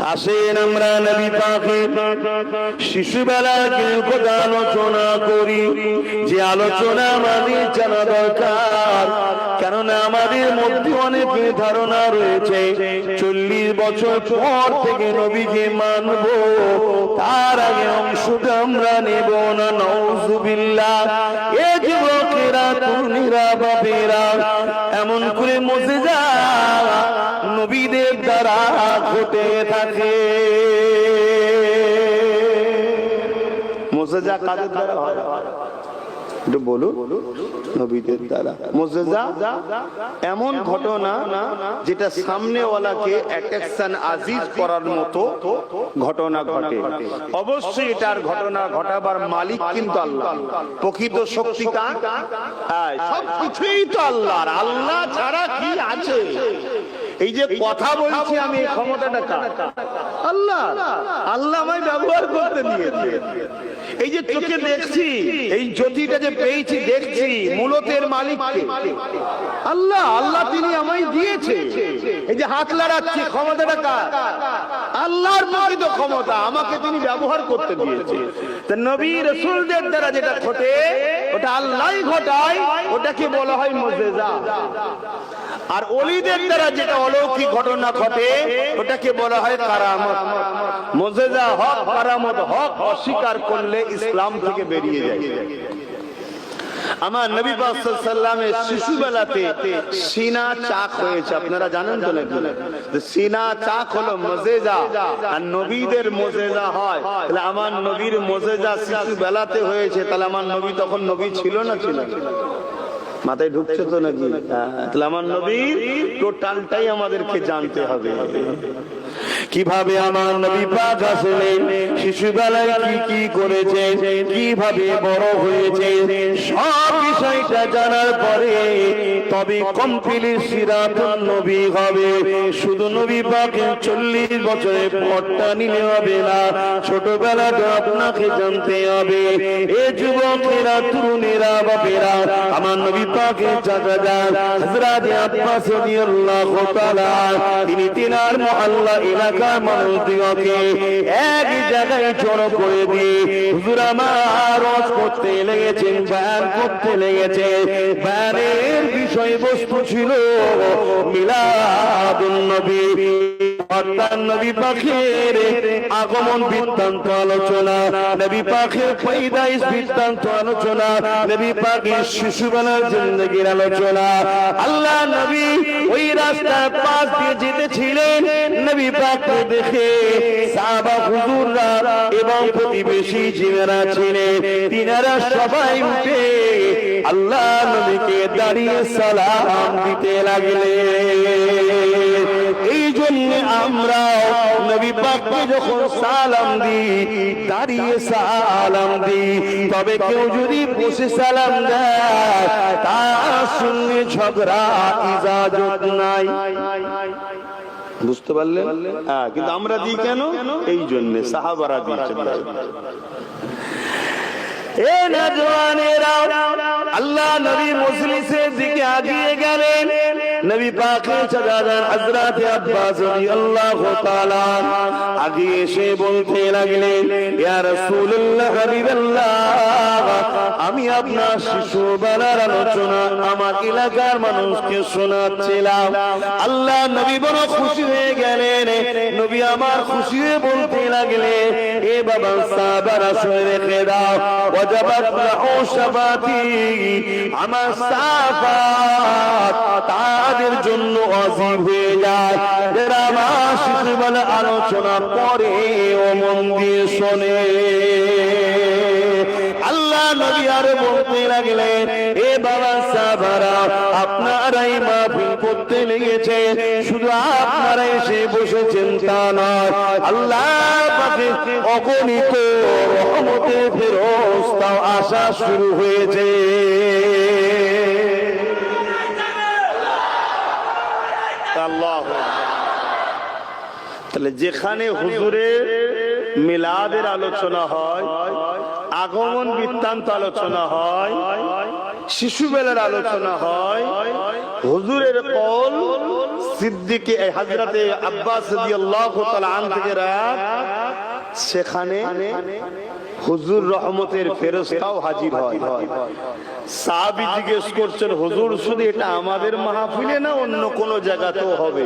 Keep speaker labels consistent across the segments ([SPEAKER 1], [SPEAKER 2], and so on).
[SPEAKER 1] আসেন আমরা নবী পাকে। শিশুবেলার কথা আলোচনা করি। যে আলোচনা আমাদের জানা দরকার। কেননা আমাদের মধ্যে অনেক ধারণা রয়েছে। চল্লিশ বছর পর থেকে নবীকে মানব। তার আগে অংশটা আমরা নেব না নৌজুবিল্লা এ যুবকেরা, তরুণীরা, বাপেরা, এমন করে মজে যা নবীদের দ্বারা ঘটে থাকে। এমন ঘটনা যেটা সামনেওয়ালাকে অ্যাট্রাকশন আজিজ করার মতো ঘটনা ঘটে। অবশ্যই এটার ঘটনা ঘটাবার মালিক কিন্তু আল্লাহ। প্রকৃত শক্তি কার? হ্যাঁ, সব তো আল্লাহর। আল্লাহ ছাড়া কি আছে? এই যে কথা বলছি আমি, এই ক্ষমতাটা আল্লাহ। আল্লাহ আমায় ব্যবহার করতে দিয়েছে এই যে চোখে দেখছি, এই জ্যোতিটা যে পেয়েছি, দেখছি, মূলতের মালিক আল্লাহ আল্লাহ তিনি আমায় দিয়েছে। এই যে হাত লাড়াচ্ছি, ক্ষমতাটা কার? আল্লাহর প্রকৃত ক্ষমতা আমাকে তিনি ব্যবহার করতে দিয়েছে। নবী রসুলদের দ্বারা যেটা ঘটে ওটা আল্লাহ ঘটায় ওটাকে বলা হয় মজেজা? আর অলিদের দ্বারা যেটা অলৌকিক ঘটনা ঘটে, ওটাকে বলা হয় কারামত। মজেজা হক, কারামত হক অস্বীকার করলে ইসলাম থেকে বেরিয়ে যায়। আমার নবী সাল্লামের শিশুবেলাতে সিনা চাক হয়েছে, আপনারা জানেন তো সিনা চাক হলো মজেজা, আর নবীদের মজেজা হয়। তাহলে আমার নবীর মজেজা শিশুবেলাতে হয়েছে, তাহলে আমার নবী তখন নবী ছিল না ছিল? মাথায় ঢুকছে তো নাকি? তাহলে আমার নবীর টোটালটাই আমাদেরকে জানতে হবে। কীভাবে আমার নবী পাক আসলেন, শিশুবেলায় কি কি করেছে কীভাবে বড় হয়েছে সব বিষয়টা জানার পরে তবে কমপ্লিট সিরাতুন নবী হবে। শুধু নবী পাকে চল্লিশ বছরের পরটা নিলে হবে না ছোটবেলাটা আপনাকে জানতে হবে। এ যুবকেরা, তরুণেরা, বাপেরা, আমার নবী পাকে চাচা যান আব্বাস রাদিয়াল্লাহু তাআলা, তিনি তিনার মহল্লা এলাকার মানুষদিগকে এক জায়গায় জড়ো করে দিয়ে হুজুর আমার করতে লেগেছেন বয়ান করতে লেগেছে বয়ানের বিষয়বস্তু ছিল মিলাদুন অর্থাৎ নবী পাখের আগমন বৃত্তান্ত আলোচনা, নবী পাখের পৈদাইশ বৃত্তান্ত আলোচনা, নবী পাখের শিশুবেলার জিন্দগির আলোচনা। আল্লাহ নবী ওই রাস্তার পাশ দিয়ে যেতেছিলেন, নবী পাককে দেখে সাহাবা হুজুররা এবং প্রতিবেশী জিনেরা ছিলেন, তিনারা সবাই উঠে আল্লাহ নবীকে দাঁড়িয়ে সালাম দিতে লাগলেন। জন্য আমরা নবী পাককে যখন সালাম দিই দাঁড়িয়ে সালাম দিই তবে কেউ যদি বসে সালাম দেয় তার সঙ্গে ঝগড়া ইজাজত নাই। বুঝতে পারলেন? হ্যাঁ কিন্তু আমরা দিই কেন? এই জন্য সাহাবারা দিয়েছেন। এ নজওয়ানেরা আল্লাহ নবী মজলিসের দিকে আগিয়ে গেলেন। নবী পাকে চাচাজান হযরত আব্বাস রাদিয়াল্লাহু তাআলা আগে এসে বলতে লাগলেন, ইয়া রাসূলুল্লাহ, হাবিবাল্লাহ, আমি আপনার শিশুবেলার আলোচনা আমার এলাকার মানুষকে শোনাচ্ছিলাম। আল্লাহ নবী বড় খুশি হয়ে গেলেন। নবী আমার খুশি হয়ে বলতে লাগলেন, এ বাবা সাহাবারা শুনে রেখে ওয়াজাবাত লাহু শাফাতি আমার সাফাত তাদের জন্য অজীব হয়ে যায়। এরা আমার শিশুবেলা আলোচনা করে ও মন দিয়ে শোনে। আল্লাহ নবী আর বলতে লাগলেন, এ বাবা সাবারা আপনারাই মাহফিল করতে লেগেছে। শুধু আপনারা এসে বসেছেন তা নয়। আল্লাহ অগণিত রহমতে ফেরস্তাও আসা শুরু হয়েছে। তাহলে যেখানে হুজুরের মিলাদের আলোচনা হয়, আগমন বৃত্তান্ত আলোচনা হয় শিশুবেলার আলোচনা হয় হুজুরের কল
[SPEAKER 2] সিদ্দিকে হাজরাতে আব্বাস থেকে রায়াত সেখানে হুজুর রহমতের ফেরস্তাও হাজির হয়। সাহাবী জিজ্ঞেস করছেন, হুজুর, শুধু এটা আমাদের মাহফিলে না অন্য কোন জায়গাতেও হবে?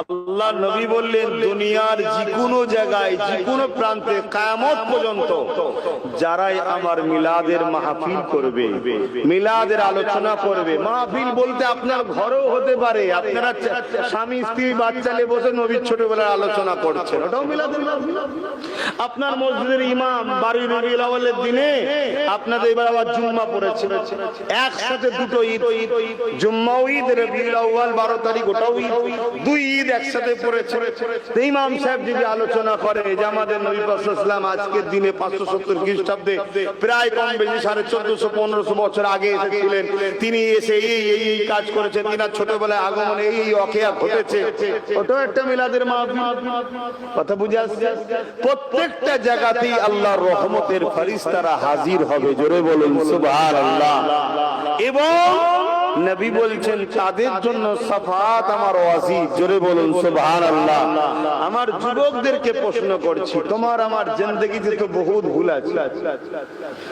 [SPEAKER 2] আল্লাহ নবী বললেন, দুনিয়ার যে কোনো জায়গায় যে কোনো প্রান্তে কায়ামত পর্যন্ত যারাই আমার মিলাদের মাহফিল করবে, মিলাদের আলোচনা করবে, মাহফিল বলতে আপনার ঘরেও হতে পারে, আপনারা স্বামী, স্ত্রী, বাচ্চা নিয়ে বসে নবীর ছোটবেলার আলোচনা করছেন ওটাও মিলাদের আপনার মসজিদের ইমাম বাড়ির রবিউল দিনে আপনাদের এবার আবার জুম্মা পড়েছে একসাথে দুটো ঈদ। জুম্মাও ঈদ, রবিউল 12 তারিখ, ওটাও ঈদ। দুই ঈদ একসাথে পড়েছে। ইমাম সাহেব যদি আলোচনা করে যে আমাদের নবী পাক সাল্লাল্লাহু আলাইহি ওয়াসাল্লাম আজকের দিনে 570 খ্রিস্টাব্দে প্রায় কম বেশি সাড়ে চোদ্দশো, পনেরোশো বছর আগে এসেছিলেন। তিনি এসে এই এই এই কাজ করেছেন। তিনার ছোটবেলায় আগমনে এই এই অকেয়া ঘটেছে। ওটাও একটা মিলাদের মাহফিল। কথা বুঝে আসছে? প্রত্যেকটা জায়গাতেই আল্লাহর রহমতের ফেরেশতারা হাজির হবে। জোরে বলুন, সুবহানাল্লাহ। এবং নবী বলছেন, তাদের জন্য সাফাত আমার ওয়াজিব। জোরে বলুন, সুবহানাল্লাহ। আমার যুবকদেরকে প্রশ্ন করছি, তোমার আমার তো বহুত ভুল আছে।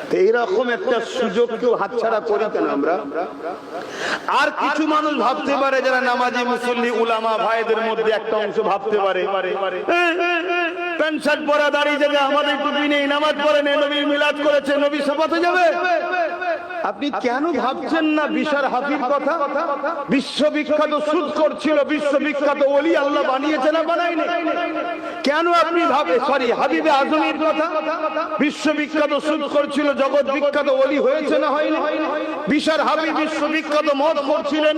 [SPEAKER 2] তো এইরকম একটা সুযোগ কেউ হাতছাড়া করি কেন আমরা? আর কিছু মানুষ ভাবতে পারে, যারা নামাজি, মুসল্লি, উলামা, ভাইদের মধ্যে একটা অংশ ভাবতে পারে। প্যান্ট শার্ট পরা দাঁড়িয়ে যাবে, আমাদের টুপি নেই, নামাজ পড়ে নেই নবী মিলাদ করেছে, নবী শপথে যাবে। আপনি কেন ভাবছেন না বিশার হাফির কথা? বিশ্ববিখ্যাত সুদ করছিল বিশ্ববিখ্যাত ওলি আল্লাহ বানিয়েছে না বানায়নি? কেন আপনি ভাবে সরি হাবিবে আজমির কথা? বিশ্ববিখ্যাত সুদ করছিল জগৎ বিখ্যাত ওলি হয়েছে না হয়নি? বিশার হাবিব বিশ্ববিখ্যাত মত করছিলেন।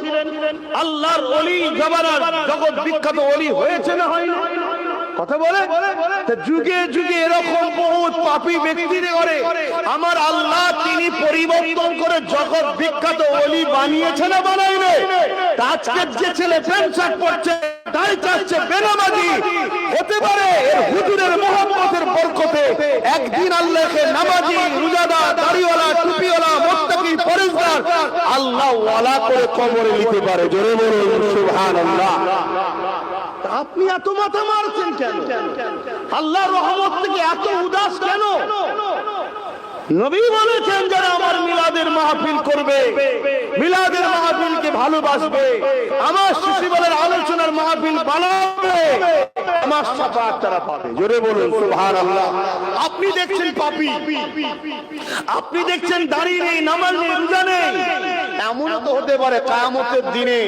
[SPEAKER 2] আল্লাহর ওলি জবানার জগৎ বিখ্যাত ওলি হয়েছে না হয়নি? কথা বলে? যুগে যুগে এরকম বহুত পাপী ব্যক্তি করে আমার আল্লাহ তিনি পরিবর্তন করে জগৎ বিখ্যাত অলি বানিয়েছে না বানাইলে তা আজকের যে ছেলে প্যান্ট শার্ট পড়ছে তাই চাচ্ছে বেনামাজি। হতে পারে এর হুজুরের মোহাম্মতের বরকতে একদিন আল্লাহকে নামাজি, রোজাদার, দাড়িওয়ালা, টুপিওয়ালা, মুত্তাকি পরেশগার আল্লাহ ওয়ালা করে কবরে নিতে পারে। জোরে বলুন, সুবহানাল্লাহ। আপনি এত মাথা মারছেন কেন? আল্লাহ রহমত থেকে এত উদাস কেন? নবী বলেছেন যারা আমার মিলাদের মাহফিল করবে, মিলাদের মাহফিলকে ভালোবাসবে, আমার শিশুবেলার আলোচনার মাহফিল বানাবে, আমার সাফাত তারা পাবে। জোরে বলুন, সুবহানাল্লাহ। আপনি দেখছেন আপনি দেখছেন দাঁড়িয়ে নেই, নামাজ নেই, রোজা নেই। এমন তো হতে পারে কায়ামতের দিনে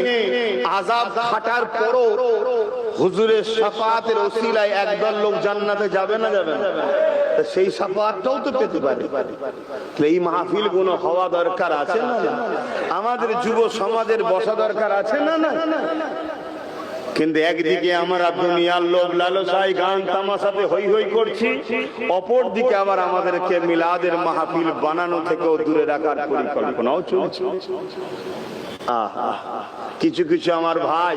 [SPEAKER 2] আজাব খাটার পরও হুজুরের সাফাতের ওসিলায় একদল লোক জান্নাতে যাবে না যাবে না? সেই সাফাতটাও তো পেতে পারে। এই মাহফিলগুলো হওয়া দরকার আছে না? আমাদের যুব সমাজের বসা দরকার আছে না না কিন্তু একদিকে আমরা দুনিয়ার লোভ লালসাই গান তামাশাতে হই হই করছি অপর দিকে আবার আমাদেরকে মিলাদের মাহফিল বানানো থেকেও দূরে রাখার পরিকল্পনাও চলছে কিছু কিছু আমার ভাই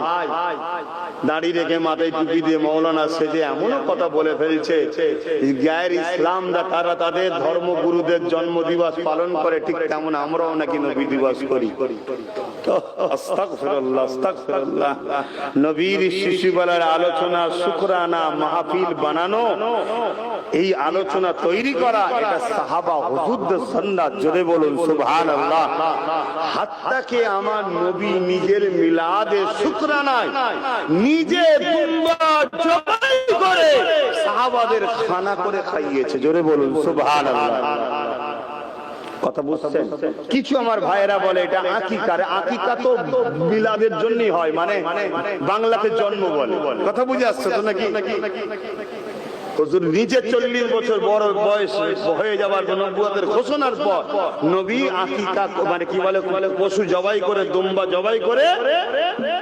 [SPEAKER 2] দাঁড়িয়ে রেখে মাথায় টুপি দিয়ে মৌলানা সেজে এমনও কথা বলে ফেলছে, গায়ের ইসলাম তারা তাদের ধর্মগুরুদের জন্ম দিবস পালন করে, ঠিক তেমন আমরাও নাকি নবী দিবস করি। নবীর শিশুবেলার আলোচনা, শুকরানা, মাহফিল বানানো এই আলোচনা তৈরি করা এটা সাহাবা হুজুরদের সুন্নাত। জোরে বলুন, সুবহানাল্লাহ। হাত্তাকে আমার নবী নিজের মিলাদে শুকরানায় নিজে জবাই করে সাহাবাদের খানা করে খাইয়েছে। জোরে বলুন, সুবহানাল্লাহ। কথা বুঝছেন? কিছু আমার ভাইয়েরা বলে, এটা আকিকার, আকিকা তো মিলাদের জন্যই হয় মানে বাংলাতে জন্ম বলে। কথা বুঝে আসছে তো নাকি? হুজুর, নিজে চল্লিশ বছর বড় বয়স হয়ে যাবার নবুয়াদের ঘোষণার পর নবী আকিকা মানে কি বলে পশু জবাই করে, দুম্বা জবাই করে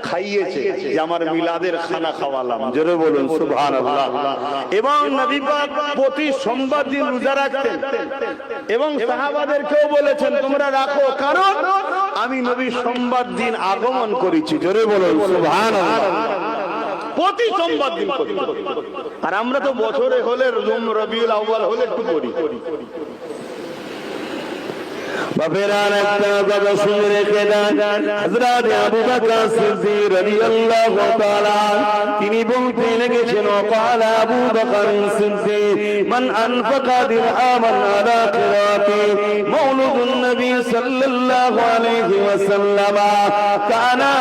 [SPEAKER 2] খাইয়েছে যে আমার মিলাদের খানা খাওয়ালাম। জোরে বলুন, সুবহানাল্লাহ। এবং নবী পাক প্রতি সোমবার দিন রোজা রাখতেন। এবং সাহাবাদেরকেও বলেছেন, তোমরা রাখো, কারণ আমি নবী সোমবার দিন আগমন করেছি। জোরে বলুন, সুবহানাল্লাহ। প্রতি সোমবার দিন। আর আমরা তো বছরে হলে রবিউল আউ্বাল হলে একটু করি।
[SPEAKER 1] বাপেরার একটা কথা শুনে রেখে দেন। হযরত আবু বকর সিদ্দিক রাদিয়াল্লাহু তাআলা, তিনি বলতে লেগেছেন ওয়াকাল আবু বকর সিদ্দিক, মান আনফাকা দিরহামান আলা কিরাতি মাউলিদুন নবী সাল্লাল্লাহু আলাইহি ওয়াসাল্লাম, কানা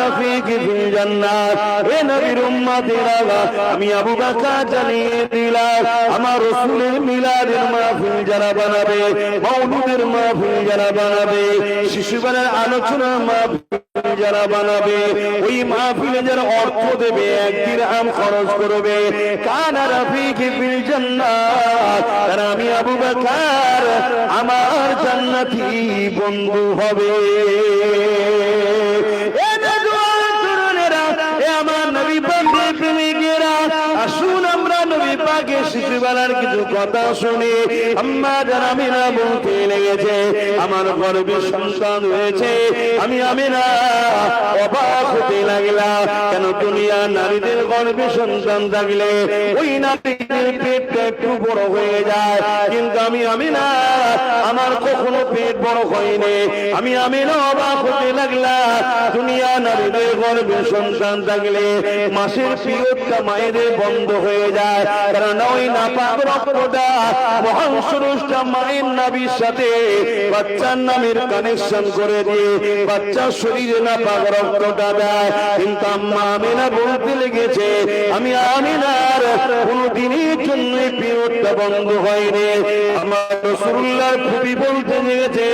[SPEAKER 1] রফিক ফিল জান্নাত, হে নবীর উম্মতেরা আমি আবু বকর জানিয়ে দিলাম, আমার রাসূলের মিলাদের মাহফিল যারা বানাবে মাউলিদের মাহফিল যারা বানাবে শিশুবেলার আলোচনা মাহফিল যারা বানাবে ওই মাহফিলে যারা অর্থ দেবে, এক দিরহাম খরচ করবে। কানা রাফিকি ফিল জান্নাত তারা আমি আবু বকর, আমার জান্নাতি বন্ধু হবে। শিশুবেলার কিছু কথা শুনি। আম্মা যারা আমিনা বলতে লেগেছে, আমার গর্বে সন্তান হয়েছে। আমি আমিনা অবাক হতে লাগলাম, কেন দুনিয়া নারীদের গর্বে সন্তান থাকলে ওই নারীদের পেটটা একটু বড় হয়ে যায়। কিন্তু আমি আমিনা, আমার কখনো পেট বড় হয়নি। আমি আমিনা অবাক হতে লাগলাম, দুনিয়া নারীদের গর্বে সন্তান থাকলে মাসের পিরিয়ডটা মায়েদের বন্ধ হয়ে যায়। কারণ মায়ের নাবির সাথে বাচ্চার নামের কানেকশন করে দিয়ে বাচ্চার শরীরে নাপাক রক্তটা দেয়। কিন্তু আম্মা আমিনা বলতে লেগেছে, আমি আমিনার কোনদিনের জন্য পিরিয়ডটা বন্ধ হয়নি। আমার রসুল্লাহর খুবই বলতে লেগেছে,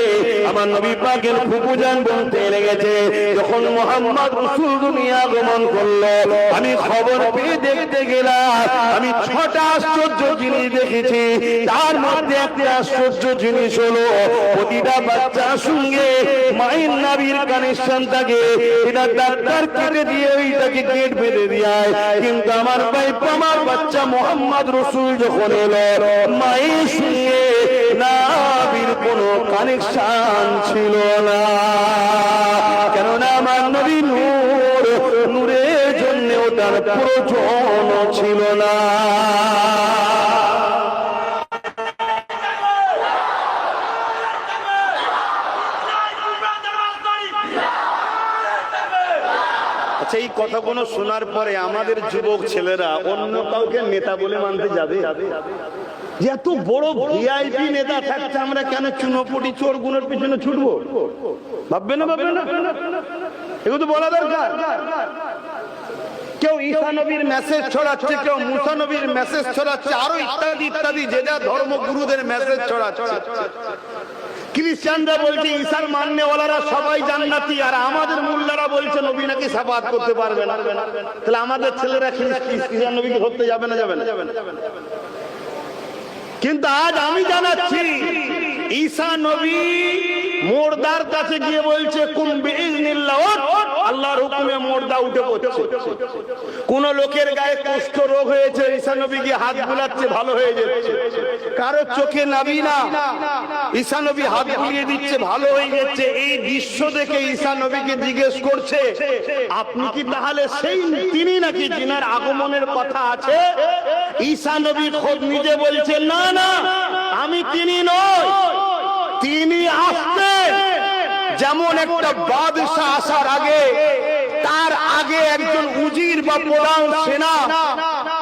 [SPEAKER 1] আমার নবী পাকের ফুপুজান বলতে লেগেছে, যখন মোহাম্মদ রসুল দুনিয়া আগমন করল, আমি খবর পেয়ে দেখতে গেলাম, আমি ছটা আশ্চর্য জিনিস দেখেছি, তার মধ্যে একটা আশ্চর্য জিনিস হলো প্রতিটা বাচ্চার সঙ্গে মায়ের নাবির কানেকশন থাকে। এটা ডাক্তার কেটে দিয়ে ওইটাকে গেট বেঁধে দেয়। কিন্তু আমার ভাই, আমার বাচ্চা মোহাম্মদ রসুল যখন এলো, মায়ের সঙ্গে নাবির কোনো কানেকশন ছিল না। কেননা আমার নবী নূর প্রয়োজন ছিল না।
[SPEAKER 2] আচ্ছা এই কথাগুলো শোনার পরে আমাদের যুবক ছেলেরা অন্য কাউকে নেতা বলে মানতে যাবে? যে এত বড় ভিআইপি নেতা থাকতে আমরা কেন চুনোপুটি চোর গুণের পিছনে ছুটবো? ভাববে না ভাববে না? এগুলো তো বলা দরকার। কেউ ঈসা নবীর মেসেজ ছড়াচ্ছে, কেউ মুসা নবীর মেসেজ ছড়াচ্ছে, আরও ইত্যাদি ইত্যাদি, যে যা ধর্মগুরুদের মেসেজ ছড়াচ্ছে। খ্রিস্টানরা বলছে, ঈসার মান্যওয়ালারা সবাই জান্নাতি, আর আমাদের মোল্লারা বলছে, নবী নাকি সাফাত করতে পারবে না। তাহলে আমাদের ছেলেরা খ্রিস্টান নবীকে ধরতে যাবে না যাবে না? কিন্তু আজ আমি জানাচ্ছি, ঈসা নবী মোর্দার কাছে গিয়ে বলছে কুম্বি আল্লাহর হুকুমে মোর্দা উঠে পড়ছে। কোন লোকের গায়ে কুষ্ঠ রোগ হয়েছে ঈসা নবী গিয়ে হাত বুলাচ্ছে, ভালো হয়ে যাচ্ছে। কারও চোখে নাবি না। ঈসা নবী হাত বুলিয়ে দিচ্ছে, ভালো হয়ে যাচ্ছে। এই দৃশ্য দেখে ঈসা নবীকে জিজ্ঞেস করছে, আপনি কি তাহলে সেই তিনি নাকি জিনার আগমনের কথা আছে? ঈসা নবী খোদ নিজে বলছেন না না, আমি তিনি নয় তিনি আসতেন যেমন একটা বাদশাহ আসার আগে, তার আগে একজন উজির বা প্রধান সেনা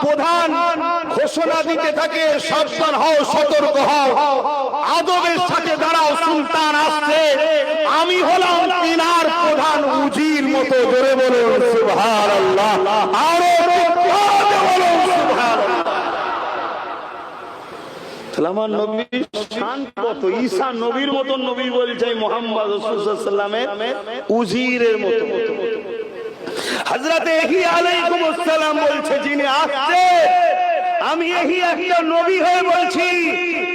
[SPEAKER 2] প্রধান ঘোষণা দিতে থাকে, সাবধান হও, সতর্ক হও। আদবের সাথে দাঁড়াও, সুলতান আসছে। আমি হলাম তিনার প্রধান উজির মতো বলুন, সুবহানাল্লাহ। আরও জোরে বলুন সুবহানাল্লাহ হজরত আমি এহি একটা নবী হয়ে বলছি,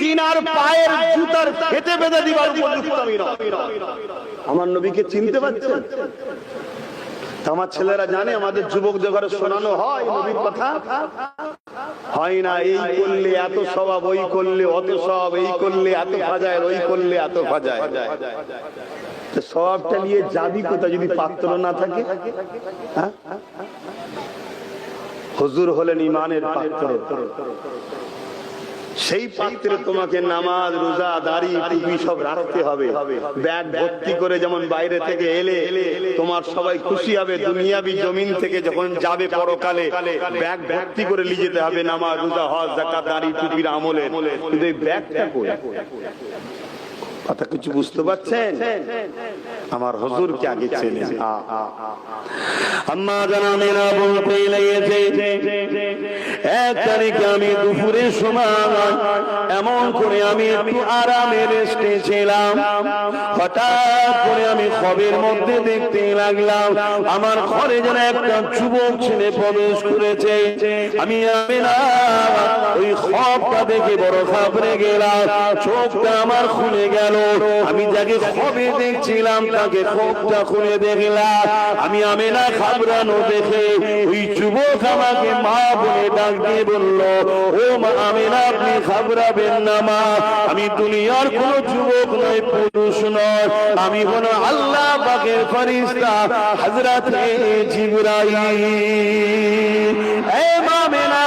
[SPEAKER 2] তিনার পায়ের জুতার খেতে বেঁধে দিবার উপযুক্ত আমি। আমার নবীকে চিনতে পারছেন? আমার ছেলেরা জানে, আমাদের যুবকদের ঘরে শোনানো হয় নবীর কথা। হয় না, এই করলে এত স্বভাব, ওই করলে অত সব এই করলে এত ফাজায়, ওই করলে এত ফাজায়। স্বভাবটা নিয়ে যাবি কোথায় যদি পাত্র না থাকে? হ্যাঁ? হুজুর হলেন ইমানের পাত্র। সেই পাত্রে তোমাকে নামাজ, রোজা, দাড়ি, টুপি সব রাখতে হবে। ব্যাগ ভর্তি করে যেমন বাইরে থেকে এলে তোমার সবাই খুশি হবে। দুনিয়াবি জমিন থেকে যখন যাবে পরকালে, ব্যাগ ভর্তি করে নিয়ে যেতে হবে নামাজ, রোজা, হজ জাকাত দাড়ি, টুপির আমলে। কিন্তু এই ব্যাগটা কথা কিছু বুঝতে পারছেন? আমার হজুরকে আগে চেনে।
[SPEAKER 1] আম্মা জানামেরা বলতে লেগেছে। এক তারিখে আমি দুপুরের সময় এমন করে আমি একটু আরামে রেস্টে ছিলাম। হঠাৎ করে আমি খবের মধ্যে দেখতে লাগলাম আমার ঘরে যেন একটা যুবক ছেলে প্রবেশ করেছে। আমি আমি না ওই খবটা দেখে বড় খাবড়ে গেলাম। চোখটা আমার খুলে গেল। আমি যাকে খবে দেখছিলাম তাকে খোপটা খুলে দেখলাম। আমি আমি না খাবরানো দেখে ওই যুবক আমাকে মা বলে ডাক দিয়ে বলল, ও মা আমি না আপনি খাবরাবেন না মা। আমি দুনিয়ার কোন যুবক নয়, পুরুষ নয়। আমি হলো আল্লাহ পাকের ফরিস্তা হযরত জিবরাইল। এ মামেনা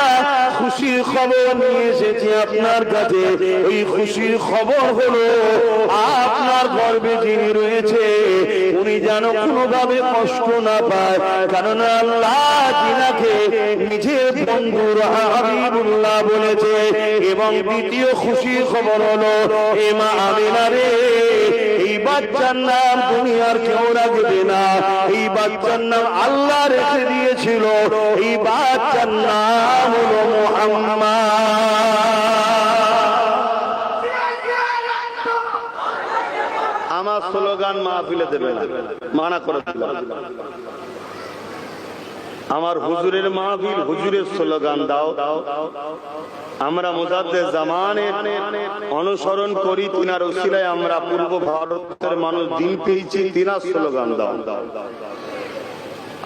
[SPEAKER 1] খুশির খবর নিয়ে এসেছি আপনার কাছে। ওই খুশির খবর হলো, আপনার গর্বে যিনি রয়েছে, উনি যেন কোনোভাবে কষ্ট না পায়। কারণ আল্লাহ জিনাকে নিজের বন্ধুর হাবিবুল্লাহ বলেছে, এবং দ্বিতীয় খুশির খবর হলো এমা মা আমিনা রে। এই বাচ্চার নাম দুনিয়ার কেউ রাখবে না। এই বাচ্চার নাম আল্লাহ রেখে দিয়েছিল। এই বাচ্চার নাম হলো
[SPEAKER 2] আমার স্লোগান মাহফিলে দেবে মানা করে। আমার হুজুরের মাহফিল, হুজুরের স্লোগান দাও। দাও আমরা মুজাদ্দে জামানের অনুসরণ করি, তিনার উসিলায় আমরা পূর্ব ভারতের মানুষ দিন পেয়েছি, তিনার স্লোগান দাও। দাও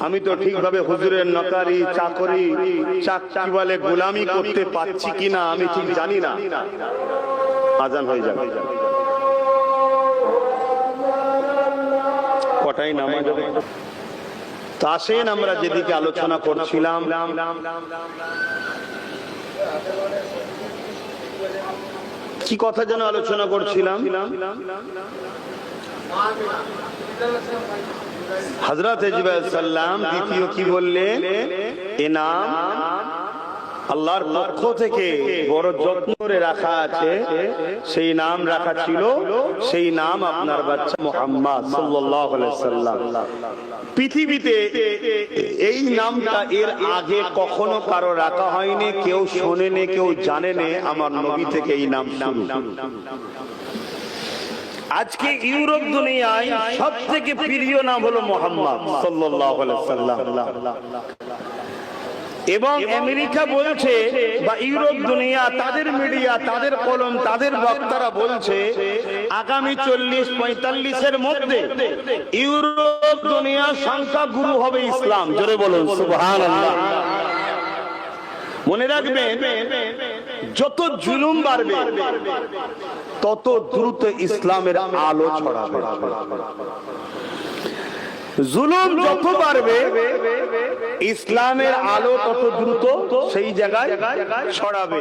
[SPEAKER 2] আমি তো ঠিকভাবে হুজুরের নকারি, চাকরি চাকরি বলে গোলামি করতে পারছি কিনা, আমি ঠিক জানি না। আজান হয়ে যাবে। কটাই নামাজ? তা আসেন আমরা যেদিকে আলোচনা করছিলাম। কি কথা যেন আলোচনা করছিলাম? হজরত সাল্লাম দ্বিতীয় কি বললে? এ এনাম আল্লাহর পক্ষ থেকে বড় যত্ন করে রাখা আছে। সেই নাম রাখা ছিল, সেই নাম আপনার বাচ্চা মোহাম্মদ সাল্লাল্লাহু আলাইহি সাল্লাম। পৃথিবীতে এই নামটা এর আগে কখনো কারও রাখা হয়নি, কেউ শোনেনি, কেউ জানেনি, আমার নবী থেকে এই নাম শুরু। আজকে ইউরোপ দুনিয়ায় সব থেকে প্রিয় নাম হলো মোহাম্মদ সাল্লাল্লাহু আলাইহি সাল্লাম। এবং আমেরিকা বলছে বা ইউরোপ দুনিয়া তাদের মিডিয়া তাদের কলম তাদের বক্তারা বলছে আগামী চল্লিশ পঁয়তাল্লিশের মধ্যে ইউরোপ দুনিয়ার সংখ্যা গুরু হবে ইসলাম। জোরে বলুন সুবহানাল্লাহ। মনে রাখবেন যত জুলুম বাড়বে তত দ্রুত ইসলামের আলো ছড়াবে। জুলুম যত বাড়বে, ইসলামের আলো তত দ্রুত সেই জায়গায় ছড়াবে।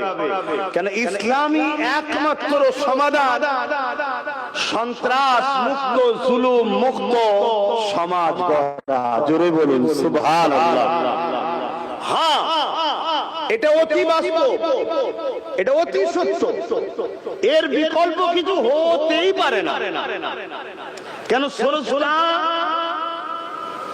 [SPEAKER 2] কেন ইসলামী একমাত্র সমাধান? সন্ত্রাস মুক্ত, জুলুম মুক্ত সমাজ জোরে বলুন, সুবহানাল্লাহ। হ্যাঁ এটা অতি বাস্তব। এটা অতি সত্য। এর বিকল্প কিছু হতেই পারে না। কেন সরসরা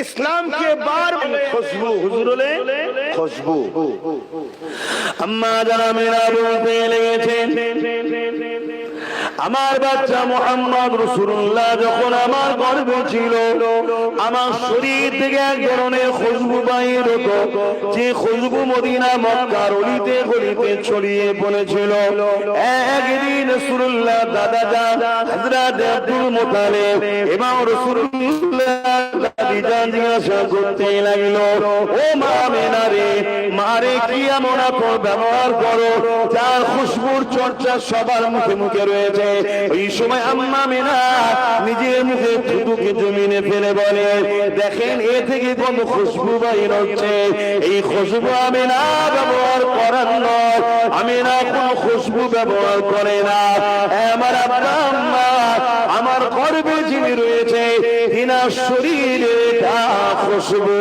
[SPEAKER 2] ইসলামকে বার খুশবু হুজুর হলে খুশবু।
[SPEAKER 1] আম্মা যারা মেরা বলতে লেগেছেন আমার বাচ্চা মোহাম্মদ রসুল্লাহ যখন আমার গর্বে ছিল, আমার শরীর থেকে এক ধরনের খুশবু বাইর হতো, যে খুশবু মদিনা মক্কার অলিতে গলিতে ছড়িয়ে পড়েছিল। একদিন রসুল্লাহ দাদা যান, হযরত আব্দুল মুতালিব এবং রসুল্লাহ জিজ্ঞাসা করতে লাগল, ও মা মেনা রে মারে কি এমন আপন ব্যবহার করো? যার খুশবুর চর্চা সবার মুখে মুখে রয়েছে। ওই সময় আম্মা মেনা নিজের মুখে থুতুকে জমিনে ফেলে বলে, দেখেন, এ থেকে কত খুশবু বাইর হচ্ছে। এই খুশবু আমি না ব্যবহার করার নয়। আমি না কোন খুশবু ব্যবহার করে না। আমার আব্বা, আম্মা, আমার গর্বে যিনি রয়েছে, তিনার শরীরে তা খুশবু।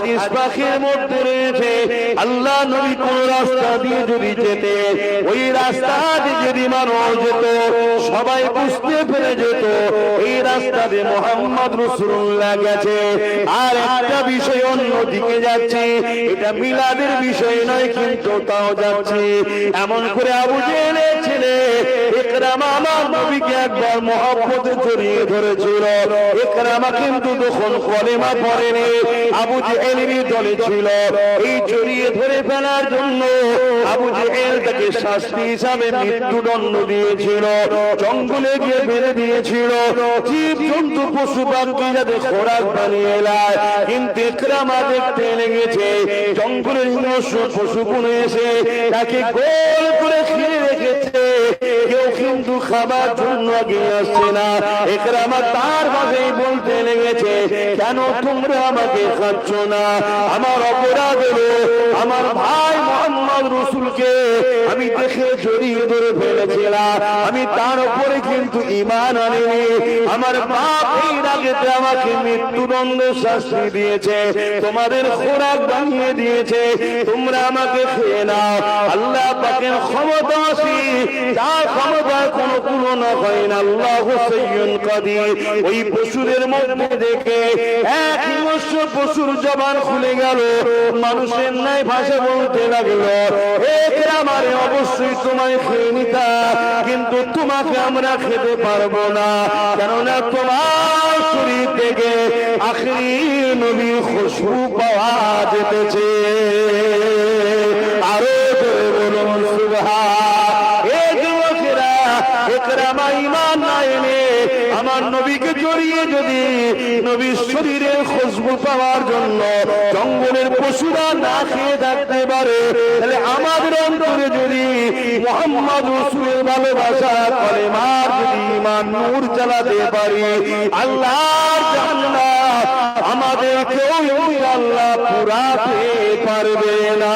[SPEAKER 1] হাদিস পাখির মধ্যে রয়েছে আল্লাহ নবী কোন রাস্তা দিয়ে যদি যেতে, ওই রাস্তা দিয়ে যদি মানুষ যেত, সবাই বুঝতে পেরে যেত, এই রাস্তা দিয়ে মোহাম্মদ রসুল্লাহ গেছে। আর একটা বিষয় অন্য দিকে যাচ্ছে, এটা মিলাদের বিষয় নয়, কিন্তু তাও যাচ্ছে। এমন করে আবু জেনে ছেলে ধরে জঙ্গলে গিয়ে বেঁধে দিয়েছিল। জীব জন্তু পশু পাখি যাতে খোরাক বানিয়ে এলায় কিন্তু একরামা দেখতে লেগেছে, জঙ্গলের হিংস্র পশুগুলো এসে তাকে গোল করে রেখেছে কেউ কিন্তু খাবার জন্য আসছে না। একরামা তার ভাবেই বলতে লেগেছে, কেন তোমরা আমাকে খাচ্ছ না? আমার অপরাধ আমার ভাই মোহাম্মদ রসুলকে আমি দেখে জড়িয়ে ধরে ফেলেছিলাম। আমি তার উপরে কিন্তু ইমান আনিনি। আমার বাপ এই রাগেতে আমাকে মৃত্যুদণ্ড শাস্তি দিয়েছে, তোমাদের খোরাক বানিয়ে দিয়েছে, তোমরা আমাকে খেয়ে নাও। আল্লাহ পাকের ক্ষমতা আসি যার ক্ষমতায় কোনো তুলনা হয় না। আল্লাহ হুসাইয়ুন কাদির। ওই মধ্যে দেখে এক পশুর জবান খুলে গেল। মানুষের নাই ভাষা বলতে লাগল অবশ্যই তোমায় খেয়ে নিতা, কিন্তু তোমাকে আমরা খেতে পারব না। কেননা তোমার শরীর থেকে আখরি নবীর খুশবু পাওয়া যেতেছে। আরও আমার নবীকে জড়িয়ে যদি নবীর শরীরের খুশবু পাওয়ার জন্য জঙ্গলের পশুরা না খেয়ে থাকতে পারে, তাহলে আমাদের অন্তরে যদি মোহাম্মদ রসুলের ভালোবাসা করে মার যদি ইমান নূর চালাতে পারি, আল্লাহর জান্নাত আমাদের কেউ আল্লাহ পুরাতে পারবে না।